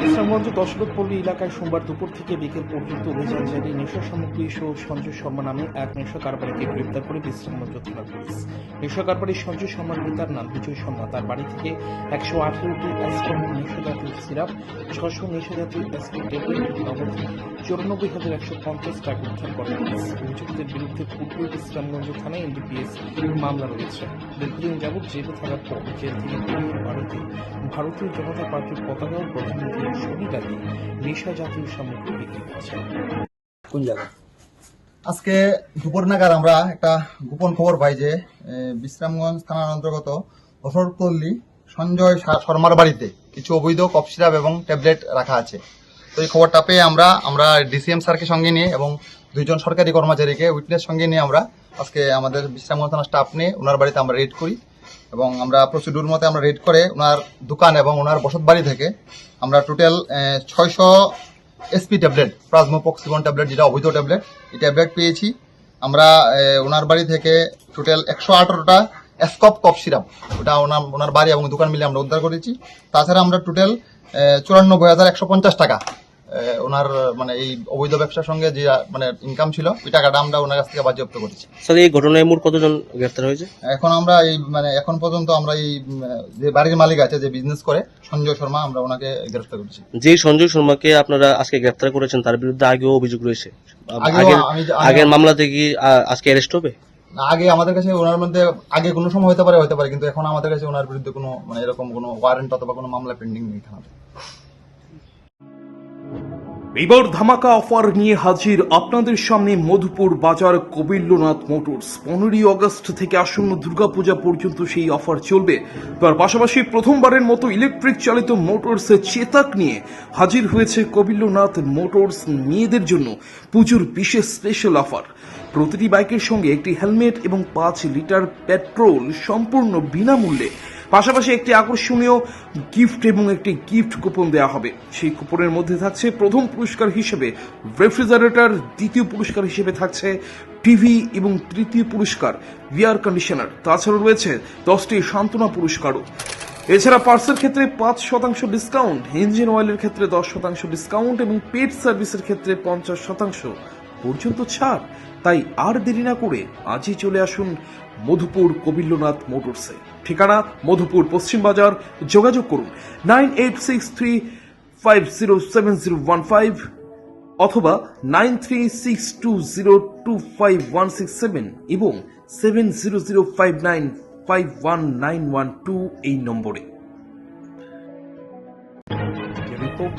বিশ্রামগঞ্জ দশরথপল্লী এলাকায় সোমবার দুপুর থেকে বিকেল পর্যন্ত অভিযান চালিয়ে নেশা সামগ্রী সহ সঞ্জয় শর্মা নামে এক নেশা কারবারিকে গ্রেপ্তার করে বিশ্রামগঞ্জ থানার পুলিশ। নেশা কারবারি সঞ্জয় শর্মার পিতার নাম বিজয় শর্মা। তার বাড়ি থেকে একশো আঠেরোটি অ্যাসকম নেশা জাতীয় সিরাপ ছশো নেশা জাতীয় অ্যাসকম ট্যাবলেট নগদ চুরানব্বই হাজার একশো পঞ্চাশ টাকা উদ্ধার করে পুলিশ। অভিযুক্তের বিরুদ্ধে পূর্ব বিশ্রামগঞ্জ থানায় এনডিপিএস মামলা রয়েছে। দীর্ঘদিন যাবৎ জেলে থাকার পর জেল থেকে বেরিয়ে ভারতীয় জনতা পার্টির পতাকা ও প্রধানমন্ত্রীর ছবি লাগিয়ে নেশা জাতীয় সামগ্রী বিক্রি করছে। কোন জায়গায় আজকে দুপুর নাগাদ আমরা একটা গোপন খবর পাই যে বিশ্রামগঞ্জ থানার অন্তর্গত বসরপল্লী সঞ্জয় শর্মার বাড়িতে কিছু অবৈধ কফ সিরাপ এবং ট্যাবলেট রাখা আছে। তো এই খবরটা পেয়ে আমরা আমরা ডিসিএম স্যারকে সঙ্গে নিয়ে এবং দুইজন সরকারি কর্মচারীকে উইটনেস সঙ্গে নিয়ে আমরা আজকে আমাদের বিশ্রামগঞ্জ থানার স্টাফ নিয়ে ওনার বাড়িতে আমরা রেড করি। এবং আমরা প্রসিডিউর মতে আমরা রেড করে ওনার দোকান এবং ওনার বসত বাড়ি থেকে আমরা টোটাল ছয়শো এসপি ট্যাবলেট প্লাজমোপক্সিবন ট্যাবলেট যেটা অবৈধ ট্যাবলেট এই ট্যাবলেট পেয়েছি। আমরা ওনার বাড়ি থেকে টোটাল একশো আঠারোটা স্কপ কপ সিরাপ ওটা ওনার ওনার বাড়ি এবং দোকান মিলে আমরা উদ্ধার করেছি। তাছাড়া আমরা টোটাল চুরানব্বই হাজার একশো পঞ্চাশ টাকা ওনার মানে এই অবৈধ ব্যবসার সঙ্গে যে মানে ইনকাম ছিল ওই টাকাটা আমরা ওনার কাছ থেকে বাজেয়াপ্ত করেছি। স্যার এই ঘটনায় মোট কতজন গ্রেফতার হয়েছে? এখন আমরা এই মানে এখন পর্যন্ত আমরা এই যে বাড়ির মালিক আছে যে বিজনেস করে সঞ্জয় শর্মা আমরা ওনাকে গ্রেফতার করেছি। যে সঞ্জয় শর্মাকে আপনারা আজকে গ্রেফতার করেছেন তার বিরুদ্ধে আগেও অভিযোগ রয়েছে। আগের আমি যে- আগের মামলা থেকে আজকে অ্যারেস্ট হবে? আগে আমাদের কাছে ওনার মধ্যে আগে কোনো সময় হতে পারে হতে পারে কিন্তু এখন আমাদের কাছে ওনার বিরুদ্ধে কোনো মানে এরকম কোনো ওয়ারেন্ট অথবা কোনো মামলা পেন্ডিং নেই থানাতে এবার ধামাকা অফার নিয়ে হাজির আপনাদের সামনে মধুপুর বাজার কবিল্যনাথ মোটরস। পনেরোই আগস্ট থেকে আসন্ন দুর্গাপূজা পর্যন্ত সেই অফার চলবে। তার পাশাপাশি প্রথমবারের মতো ইলেকট্রিক চালিত মোটরস চেতাক নিয়ে হাজির হয়েছে কবিল্যনাথ মোটরস মেয়েদের জন্য পুজোর বিশেষ স্পেশাল অফার প্রতিটি বাইকের সঙ্গে একটি হেলমেট এবং পাঁচ লিটার পেট্রোল সম্পূর্ণ বিনামূল্যে পাশাপাশি একটি আকর্ষণীয় গিফট এবং একটি গিফট কুপন দেওয়া হবে। সেই কুপনের মধ্যে থাকছে প্রথম পুরস্কার হিসেবে রেফ্রিজারেটর দ্বিতীয় পুরস্কার হিসেবে থাকছে টিভি এবং তৃতীয় পুরস্কার এয়ার কন্ডিশনার তাছাড়া রয়েছে দশটি সান্ত্বনা পুরস্কারও। এছাড়া পার্সের ক্ষেত্রে পাঁচ শতাংশ ডিসকাউন্ট ইঞ্জিন অয়েলের ক্ষেত্রে দশ শতাংশ ডিসকাউন্ট এবং পেট সার্ভিসের ক্ষেত্রে পঞ্চাশ শতাংশ। পর্যন্ত ছাড়, তাই আর দেরি না করে আজই চলে আসুন মধুপুর কবিল্যনাথ মোটরসে ঠিকানা মধুপুর পশ্চিম বাজার, যোগাযোগ করুন nine eight six three five zero seven zero one five অথবা nine three six two zero two five one six seven এবং seven zero zero five nine five one nine one two এই নম্বরে। রিপোর্ট